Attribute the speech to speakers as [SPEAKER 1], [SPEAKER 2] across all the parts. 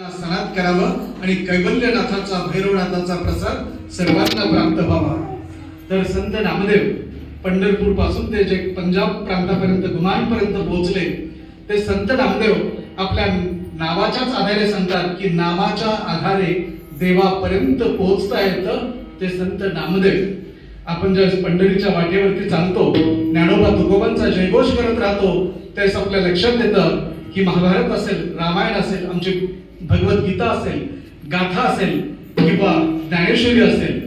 [SPEAKER 1] सणात करावं आणि कैवल्यनाथाचा भैरवनाथाचा प्रसाद सर्वांना प्राप्त व्हावा. तर संत नामदेव पंढरपूरपासून ते जे पंजाब प्रांतापर्यंत गुमानपर्यंत पोहोचले ते संत नामदेव आपल्या नावाच्याच आधारे सांगतात की नावाच्या आधारे देवापर्यंत पोहोचता येतं ते संत नामदेव. आपण ज्यावेळेस पंढरीच्या वाटेवरती चालतो ज्ञानोबा तुकोबांचा जयघोष करत राहतो त्यावेळेस आपल्या लक्षात येतं. ही महाभारत असेल रामायण असेल आमची भगवद्गीता असेल गाथा असेल किंवा ज्ञानेश्वरी असेल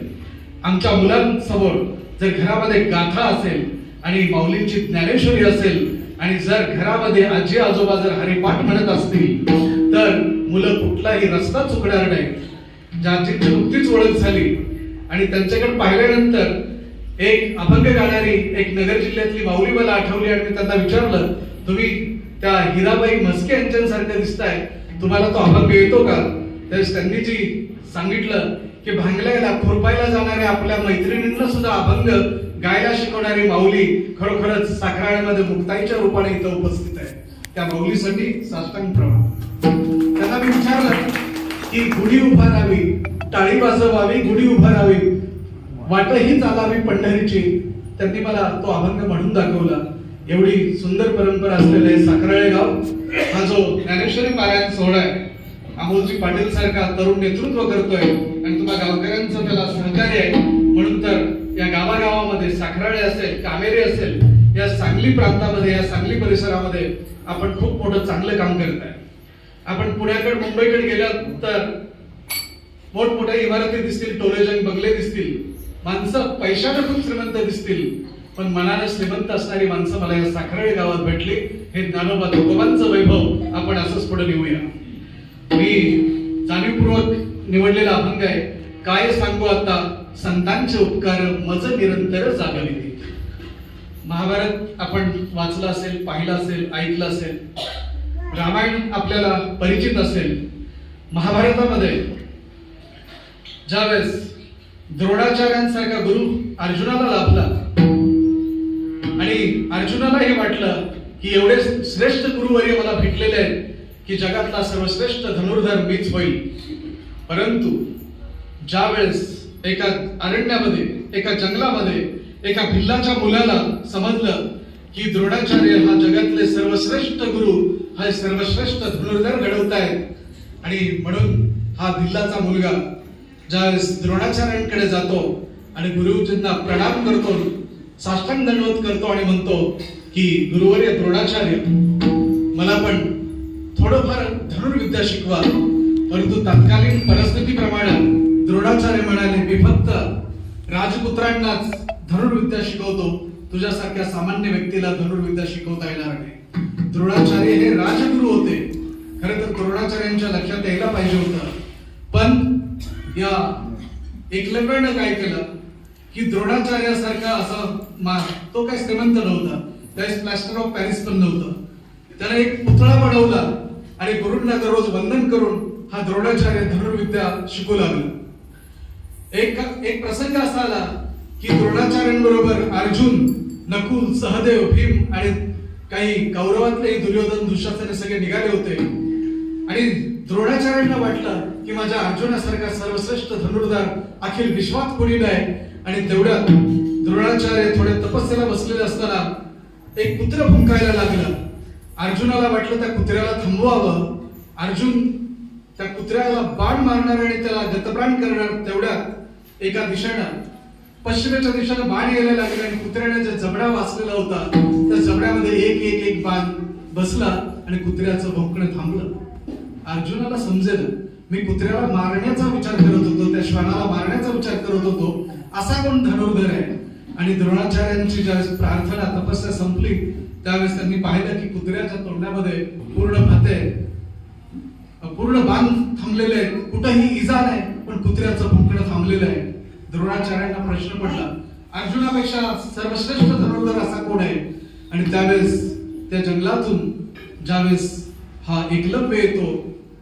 [SPEAKER 1] आमच्या मुलांसमोर जर घरामध्ये गाथा असेल आणि माऊलींची ज्ञानेश्वरी असेल आणि जर घरामध्ये आजी आजोबा जर हरिपाठ म्हणत असतील तर मुलं कुठलाही रस्ता चुकणार नाही ज्याची नुकतीच ओळख झाली आणि त्यांच्याकडे पाहिल्यानंतर एक अभंग गाणारी एक नगर जिल्ह्यातली माऊली मला आठवली आणि मी त्यांना विचारलं तुम्ही त्या हिराबाई मस्के यांच्यासारखं दिसताय. तुम्हाला तो अभंग येतो का? त्यावेळेस त्यांनी जी सांगितलं की भांगल्याला खुरपायला जाणाऱ्या आपल्या मैत्रिणींना सुद्धा अभंग गायला शिकवणारी माऊली खरोखरच साखराळ्यामध्ये मुक्ताईच्या रूपाने इथं उपस्थित आहे. त्या माऊलीसाठी साष्टांग प्रमाण त्यांना मी विचारलं की गुढी उभारावी टाळी वाजवावी गुढी उभारावी वाटही चालावी पंढरीची. त्यांनी मला तो अभंग म्हणून दाखवला. एवढी सुंदर परंपरा असलेले साखराळे गाव हा जो ज्ञानेश्वरी पारायण सोहळा आहे अमोलजी पाटील सारखा तरुण नेतृत्व करतोय आणि तुम्हा गावकऱ्यांचं त्याला सहकार्य आहे. म्हणून तर या गावागावामध्ये साखराळे असेल कामेरी असेल या सांगली प्रांतामध्ये या सांगली परिसरामध्ये आपण खूप मोठं चांगलं काम करताय आपण पुण्याकडे मुंबईकडे गेलात तर मोठमोठ्या इमारती दिसतील टोलेजन बंगले दिसतील माणसं पैशानं खूप श्रीमंत दिसतील. पण मनाने श्रीमंत असणारी माणसं मला या साखरळे गावात भेटली. हे ज्ञानोबा तुकोबांचं वैभव. आपण असंच पुढे नेऊया मी जाणीवपूर्वक निवडलेला अभंग आहे. काय सांगू आता? संतांचे उपकार मज निरंतर जागविते. महाभारत आपण वाचलं असेल पाहिलं असेल ऐकलं असेल. रामायण आपल्याला परिचित असेल. महाभारतामध्ये ज्यावेळेस द्रोणाचार्यांसारखा गुरु अर्जुनाला लाभला आणि अर्जुनाला हे वाटलं की एवढे श्रेष्ठ गुरुवर्य मला भेटलेले आहेत की जगातला सर्वश्रेष्ठ धनुर्धर मीच होईल. परंतु ज्या वेळेस एका अरण्यामध्ये एका जंगलामध्ये एका भिल्लाच्या मुलाला समजलं की द्रोणाचार्य हा जगातले सर्वश्रेष्ठ गुरु हा सर्वश्रेष्ठ धनुर्धर घडवतायत आणि म्हणून हा भिल्लाचा मुलगा ज्यावेळेस द्रोणाचार्यांकडे जातो आणि गुरुजींना प्रणाम करतो साष्टांग दंडवत करतो आणि म्हणतो की गुरुवर्य द्रोणाचार्य मला पण थोडंफार धनुर्विद्या शिकवा. परंतु तत्कालीन परिस्थितीप्रमाणे द्रोणाचार्य म्हणाले मी फक्त राजपुत्रांनाच धनुर्विद्या शिकवतो. तुझ्यासारख्या सामान्य व्यक्तीला धनुर्विद्या शिकवता येणार नाही. द्रोणाचार्य हे राजगुरु होते. खरं तर द्रोणाचार्यांच्या लक्षात यायला पाहिजे होतं. पण या एकलव्यानं काय केलं? की द्रोणाचार्यासारखा असं मा तो काय श्रीमंत नव्हता. त्यावेळेस प्लॅस्टर ऑफ पॅरिस पण नव्हतं. त्याने एक पुतळा बनवला आणि गुरुंना दररोज वंदन करून हा द्रोणाचार्य धनुर्विद्या शिकू लागला. एक एक प्रसंग असा आला की द्रोणाचार्यांबरोबर अर्जुन नकुल सहदेव भीम आणि काही कौरवातले दुर्योधन दुशासन सगळे निघाले होते. आणि द्रोणाचार्यांना वाटलं की माझ्या अर्जुनासारखा सर्वश्रेष्ठ धनुर्धार अखिल विश्वात कोणी नाही आणि तेवढ्यात द्रोणाचार्य थोड्या तपस्येला बसलेले असताना एक कुत्र भुंकायला लागलं. अर्जुनाला वाटलं त्या कुत्र्याला थांबवावं. अर्जुन त्या कुत्र्याला बाण मारणार आणि त्याला गतप्राण करणार तेवढ्यात एका दिशेनं पश्चिमेच्या दिशेनं बाण यायला लागले आणि कुत्र्याने जो जबडा वाचलेला होता त्या जबड्यामध्ये एक एक एक बाण बसला आणि कुत्र्याचं भोंकणं थांबलं. अर्जुनाला समजेल मी कुत्र्याला मारण्याचा विचार करत होतो त्या श्वानाला मारण्याचा विचार करत होतो असा कोण धनुर्धर आहे. आणि द्रोणाचार्यांची ज्यावेळेस प्रार्थना तपस्या संपली त्यावेळेस त्यांनी पाहिलं की कुत्र्याच्या तोंडामध्ये पूर्ण भाते पूर्ण बांध थांबलेले आहेत. कुठंही इजा नाही पण कुत्र्याचं भुंकणं थांबलेलं आहे. द्रोणाचार्यांना प्रश्न पडला अर्जुनापेक्षा सर्वश्रेष्ठ धनुर्धर असा कोण आहे? आणि त्यावेळेस त्या जंगलातून ज्यावेळेस हा एकलव्य येतो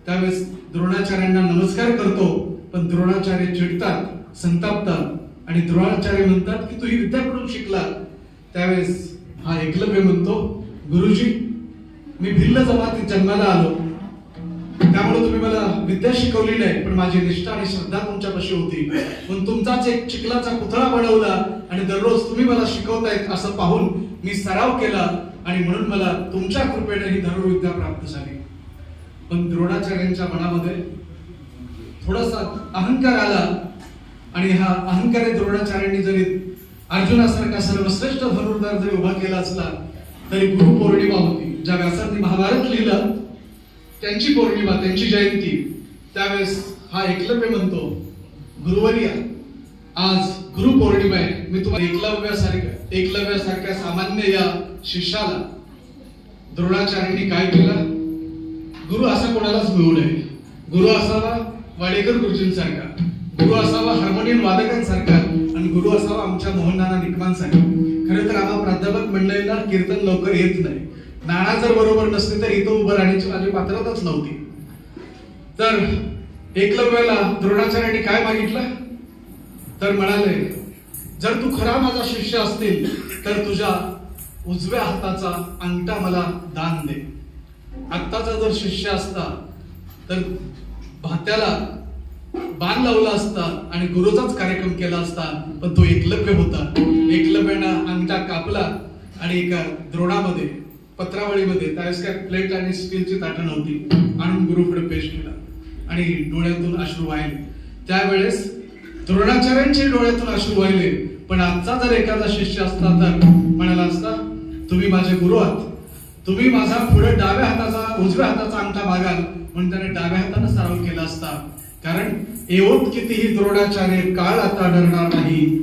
[SPEAKER 1] त्यावेळेस द्रोणाचार्यांना नमस्कार करतो पण द्रोणाचार्य चिडतात संतापतात आणि द्रोणाचार्य म्हणतात की तू ही शिकला त्यावेळेस हा एकलव्य म्हणतो गुरुजी मी भिल्ल जमातीत जन्माला आलो. त्यामुळे तुम्ही मला विद्या शिकवली नाही पण माझी निष्ठा आणि श्रद्धा तुमच्यापाशी होती. पण तुमचाच एक चिखलाचा पुतळा बनवला आणि दररोज तुम्ही मला शिकवतायत असं पाहून मी सराव केला आणि म्हणून मला तुमच्या कृपेने ही धनुर्विद्या प्राप्त झाली. पण द्रोणाचार्यांच्या मनामध्ये थोडासा अहंकार आला. आणि हा अहंकारी द्रोणाचार्यांनी जरी अर्जुनासारखा सर्वश्रेष्ठ धनुर्धार जरी उभा केला असला तरी गुरु पौर्णिमा होती. ज्या व्यासांनी महाभारत लिहिलं त्यांची पौर्णिमा त्यांची जयंती त्यावेळेस हा एकलव्य म्हणतो गुरुवर्या आज गुरु पौर्णिमा आहे. मी तुम्हाला एकलव्यासारख्या एकलव्यासारख्या सामान्य या शिष्याला द्रोणाचार्यांनी काय केलं? गुरु असा कोणालाच मिळू नये. गुरु असावा वाडेकर गुरुजींसारखा. गुरु असावा हार्मोनियम वादकांसारखा आणि गुरु असावा आमच्या मोहननाना निकमांसारखा खरं तर आम्हा प्राध्यापक मंडळींना कीर्तन लवकर येत नाही. नाणा जर बरोबर नसते तर इथं उभं राहण्याची माझी पात्रताच नव्हती. तर एकलव्याला द्रोणाचार्याने काय मागितलं? तर म्हणाले जर तू खरा माझा शिष्य असतील तर तुझ्या उजव्या हाताचा अंगठा मला दान दे. आत्ताचा जर शिष्य असता तर भात्याला बाण लावला असता आणि गुरुचाच कार्यक्रम केला असता पण तो एकलव्य होता. एकलव्यानं अंगठा कापला आणि एका द्रोणामध्ये पत्रावळीमध्ये त्यावेळेस काय प्लेट आणि स्टीलची ताटं नव्हती आणून गुरुकडे पेश केला. आणि डोळ्यातून अश्रू वाहिले. त्यावेळेस द्रोणाचार्यांचे डोळ्यातून अश्रू वाहिले पण आजचा जर एखादा शिष्य असता तर म्हणाला असता तुम्ही माझे गुरु आहात. तुम्ही माझा पुढे डाव्या हाताचा उजव्या हाताचा अंगठा मागाल म्हणून त्याने डाव्या हाताने सराव केला असता. कारण एवढ कितीही द्रोणाचार्य काळ आता डरणार नाही